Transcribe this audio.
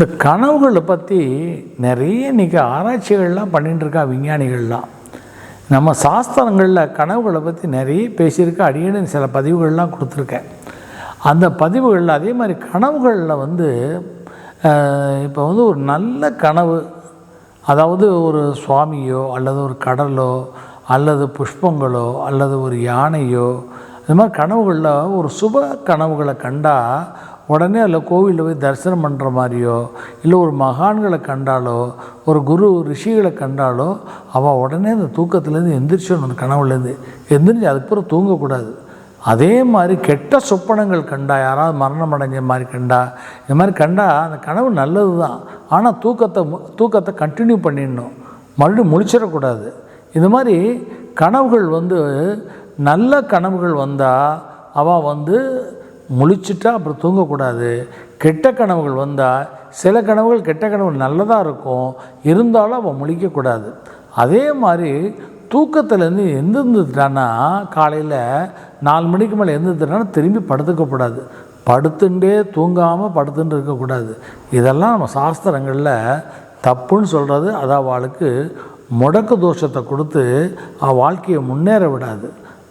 இந்த கனவுகளை பற்றி நிறைய இன்றைக்கி ஆராய்ச்சிகள்லாம் பண்ணிட்டுருக்கா விஞ்ஞானிகள்லாம். நம்ம சாஸ்திரங்களில் கனவுகளை பற்றி நிறைய பேசியிருக்க அடியேன்னு சில பதிவுகள்லாம் கொடுத்துருக்கேன். அந்த பதிவுகளில் அதே மாதிரி கனவுகளில் வந்து இப்போ வந்து ஒரு நல்ல கனவு அதாவது ஒரு சுவாமியோ அல்லது ஒரு கடலோ அல்லது புஷ்பங்களோ அல்லது ஒரு யானையோ இது மாதிரி கனவுகளில் ஒரு சுப கனவுகளை கண்டால் உடனே அதில் கோவிலில் போய் தரிசனம் பண்ணுற மாதிரியோ இல்லை ஒரு மகான்களை கண்டாலோ ஒரு குரு ரிஷிகளை கண்டாலோ அவள் உடனே அந்த தூக்கத்துலேருந்து எந்திரிச்சிடணும் அந்த கனவுலேருந்து எந்திரிச்சு அதுக்கப்புறம் தூங்கக்கூடாது. அதே மாதிரி கெட்ட சொப்பனங்கள் கண்டா யாராவது மரணம் அடைஞ்ச மாதிரி கண்டா இந்த மாதிரி கண்டா அந்த கனவு நல்லது தான். ஆனால் தூக்கத்தை தூக்கத்தை கண்டினியூ பண்ணிடணும். மறுபடியும் முழிச்சிடக்கூடாது. இது மாதிரி கனவுகள் வந்து நல்ல கனவுகள் வந்தால் அவள் வந்து முழிச்சிட்டா அப்புறம் தூங்கக்கூடாது. கெட்ட கனவுகள் வந்தால் சில கனவுகள் கெட்ட கனவுகள் நல்லதாக இருக்கும். இருந்தாலும் அவள் முழிக்கக்கூடாது. அதே மாதிரி தூக்கத்துலேருந்து எந்திருந்துட்டான்னா காலையில் நாலு மணிக்கு மேலே எந்திருந்துட்டானா திரும்பி படுத்துக்கக்கூடாது படுத்துட்டே தூங்காமல் படுத்துட்டு இருக்கக்கூடாது இதெல்லாம் நம்ம சாஸ்திரங்களில் தப்புன்னு சொல்கிறது அது அவளுக்கு முடக்கு தோஷத்தை கொடுத்து அவள் வாழ்க்கையை முன்னேற விடாது.